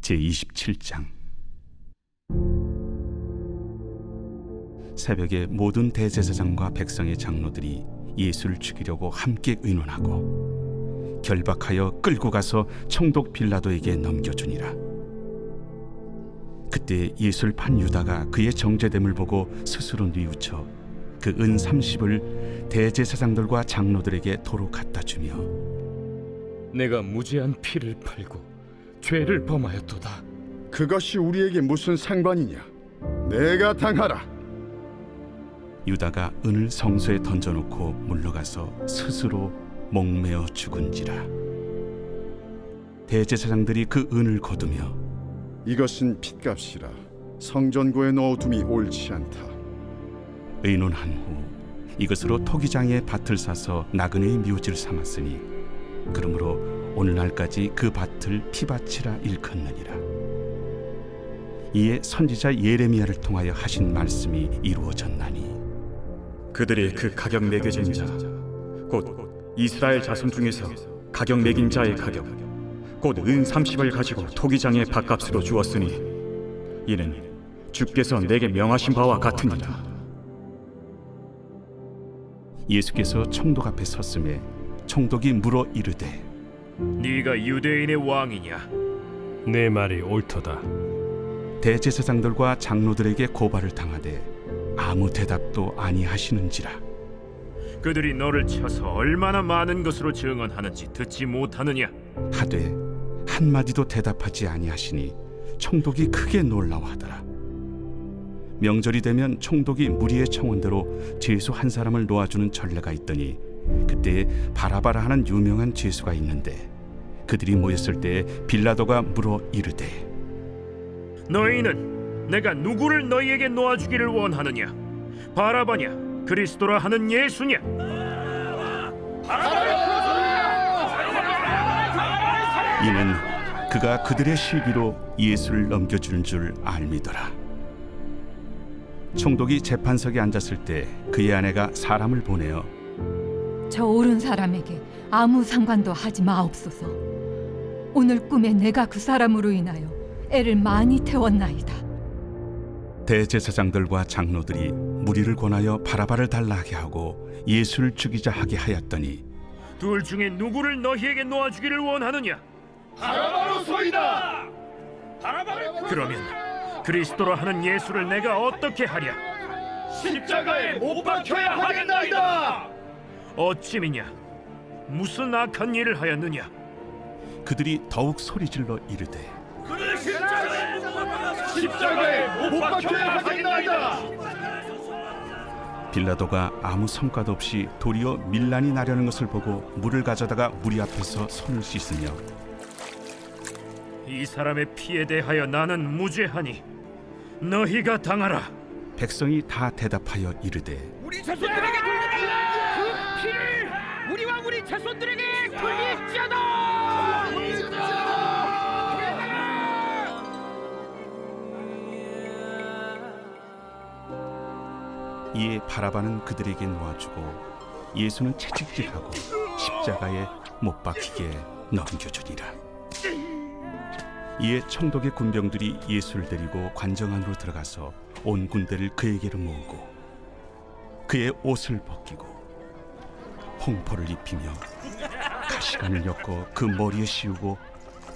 제27장. 새벽에 모든 대제사장과 백성의 장로들이 예수를 죽이려고 함께 의논하고 결박하여 끌고 가서 총독 빌라도에게 넘겨주니라. 그때 예수를 판 유다가 그의 정죄됨을 보고 스스로 뉘우쳐 그 은 30을 대제사장들과 장로들에게 도로 갖다 주며 내가 무죄한 피를 팔고 죄를 범하였도다. 그것이 우리에게 무슨 상관이냐? 내가 당하라. 유다가 은을 성소에 던져놓고 물러가서 스스로 목매어 죽은지라 대제사장들이 그 은을 거두며 이것은 핏값이라 성전고에 넣어둠이 옳지 않다. 의논한 후 이것으로 토기장에 밭을 사서 나그네의 묘지를 삼았으니 그러므로 오늘날까지 그 밭을 피밭이라 일컫느니라 이에 선지자 예레미야를 통하여 하신 말씀이 이루어졌나니 그들이 그 가격 매겨진 자, 곧 이스라엘 자손 중에서 가격 매긴 자의 가격, 곧 은 30을 가지고 토기장의 밥값으로 주었으니 이는 주께서 내게 명하신 바와 같으니라. 예수께서 총독 앞에 섰음에 총독이 물어 이르되 네가 유대인의 왕이냐? 내 말이 옳도다. 대제사장들과 장로들에게 고발을 당하되 아무 대답도 아니하시는지라 그들이 너를 쳐서 얼마나 많은 것으로 증언하는지 듣지 못하느냐? 하되 한 마디도 대답하지 아니하시니 총독이 크게 놀라워하더라 명절이 되면 총독이 무리의 청원대로 죄수 한 사람을 놓아주는 전례가 있더니 그때 바라바라 하는 유명한 죄수가 있는데 그들이 모였을 때 빌라도가 물어 이르되 너희는 내가 누구를 너희에게 놓아주기를 원하느냐? 바라바냐? 그리스도라 하는 예수냐? 이는 그가 그들의 시기로 예수를 넘겨주는 줄 알미더라. 총독이 재판석에 앉았을 때 그의 아내가 사람을 보내어 저 옳은 사람에게 아무 상관도 하지 마옵소서. 오늘 꿈에 내가 그 사람으로 인하여 애를 많이 태웠나이다. 대제사장들과 장로들이 무리를 권하여 바라바를 달라하게 하고 예수를 죽이자 하게 하였더니 둘 중에 누구를 너희에게 놓아주기를 원하느냐? 바라바로소이다. 그러면 그리스도라 하는 예수를 내가 어떻게 하랴? 십자가에 못 박혀야 하겠나이다. 어찌미냐? 무슨 악한 일을 하였느냐? 그들이 더욱 소리질러 이르되 십자가에 못 박혀야 하겠나이다. 빌라도가 아무 성과도 없이 도리어 밀란이 나려는 것을 보고 물을 가져다가 무리 앞에서 손을 씻으며 이 사람의 피에 대하여 나는 무죄하니 너희가 당하라. 백성이 다 대답하여 이르되 우리 자손들에게 자손들에게 돌릴지어다 이에 바라바는 그들에게 놓아주고 예수는 채찍질하고 십자가에 못 박히게 넘겨주니라. 이에 총독의 군병들이 예수를 데리고 관정 안으로 들어가서 온 군대를 그에게로 모으고 그의 옷을 벗기고 홍포를 입히며 가시관을 엮어 그 머리에 씌우고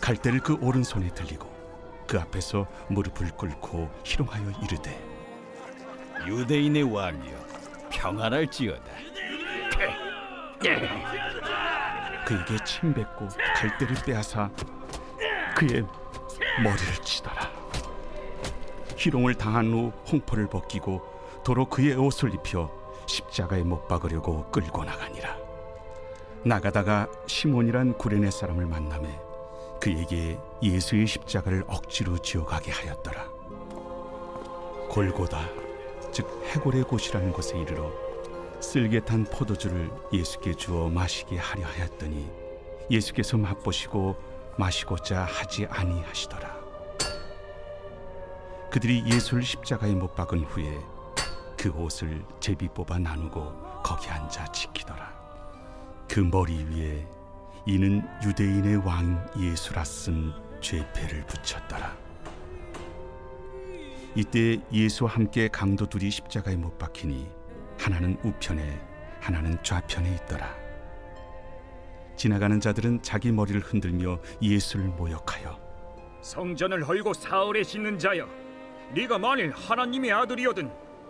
갈대를 그 오른손에 들리고 그 앞에서 무릎을 꿇고 희롱하여 이르되 유대인의 왕이여 평안할지어다 그에게 침 뱉고 갈대를 빼앗아 그의 머리를 치더라. 희롱을 당한 후 홍포를 벗기고 도로 그의 옷을 입혀 십자가에 못 박으려고 끌고 나가니라. 나가다가 시몬이란 구레네 사람을 만남에 그에게 예수의 십자가를 억지로 지어가게 하였더라. 골고다 즉 해골의 곳이라는 곳에 이르러 쓸개 탄 포도주를 예수께 주어 마시게 하려 하였더니 예수께서 맛보시고 마시고자 하지 아니하시더라. 그들이 예수를 십자가에 못 박은 후에 그 옷을 제비 뽑아 나누고 거기 앉아 지키더라. 그 머리 위에 이는 유대인의 왕 예수라 쓴 죄패를 붙였더라. 이때 예수와 함께 강도 둘이 십자가에 못 박히니 하나는 우편에 하나는 좌편에 있더라. 지나가는 자들은 자기 머리를 흔들며 예수를 모욕하여 성전을 헐고 사흘에 짓는 자여 네가 만일 하나님의 아들이거든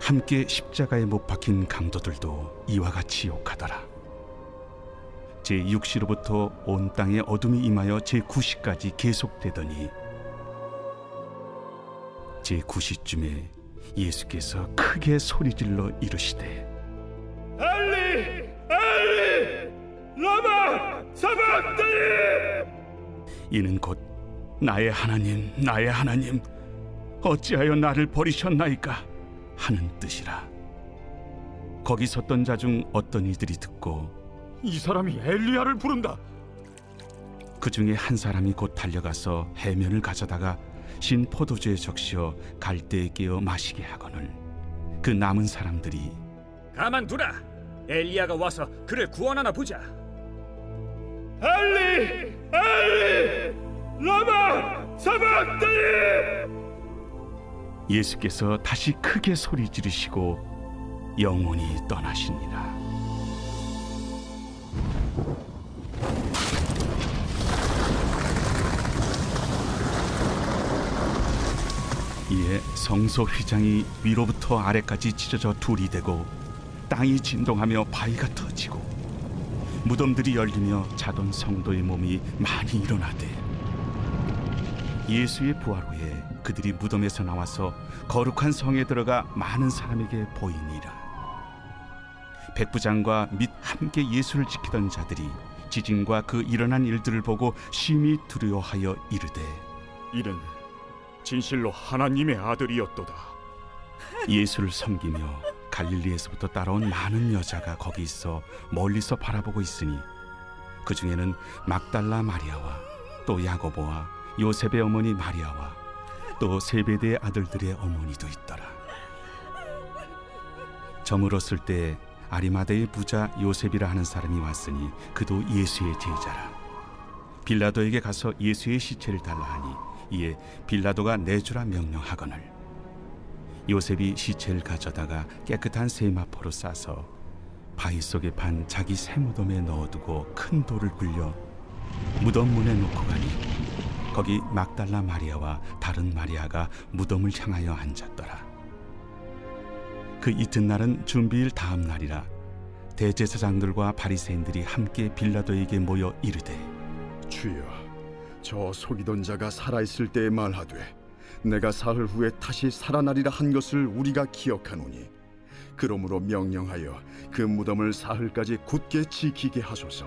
함께 십자가에 못 박힌 강도들도 이와 같이 욕하더라. 제 6시로부터 온 땅에 어둠이 임하여 제 9시까지 계속되더니 제 9시쯤에 예수께서 크게 소리질러 이르시되 엘리 엘리 라마 사박다니 이는 곧 나의 하나님 나의 하나님 어찌하여 나를 버리셨나이까 하는 뜻이라. 거기 섰던 자 중 어떤 이들이 듣고 이 사람이 엘리야를 부른다. 그 중에 한 사람이 곧 달려가서 해면을 가져다가 신 포도주에 적시어 갈대에 끼어 마시게 하거늘. 그 남은 사람들이 가만두라. 엘리야가 와서 그를 구원하나 보자. 엘리 엘리 라마 사박다니 예수께서 다시 크게 소리 지르시고 영원히 떠나시니라 이에 성소 휘장이 위로부터 아래까지 찢어져 둘이 되고 땅이 진동하며 바위가 터지고 무덤들이 열리며 자던 성도의 몸이 많이 일어나되 예수의 부활 후에 그들이 무덤에서 나와서 거룩한 성에 들어가 많은 사람에게 보이니라. 백부장과 및 함께 예수를 지키던 자들이 지진과 그 일어난 일들을 보고 심히 두려워하여 이르되 이는 진실로 하나님의 아들이었도다 예수를 섬기며 갈릴리에서부터 따라온 많은 여자가 거기 있어 멀리서 바라보고 있으니 그 중에는 막달라 마리아와 또 야고보와 요셉의 어머니 마리아와 또 세베대의 아들들의 어머니도 있더라. 저물었을 때 아리마대의 부자 요셉이라 하는 사람이 왔으니 그도 예수의 제자라. 빌라도에게 가서 예수의 시체를 달라 하니 이에 빌라도가 내주라 명령하거늘 요셉이 시체를 가져다가 깨끗한 세마포로 싸서 바위 속에 판 자기 새 무덤에 넣어두고 큰 돌을 굴려 무덤 문에 놓고 가니 거기 막달라 마리아와 다른 마리아가 무덤을 향하여 앉았더라. 그 이튿날은 준비일 다음 날이라 대제사장들과 바리새인들이 함께 빌라도에게 모여 이르되 주여, 저 속이던 자가 살아 있을 때에 말하되 내가 사흘 후에 다시 살아나리라 한 것을 우리가 기억하노니 그러므로 명령하여 그 무덤을 사흘까지 굳게 지키게 하소서.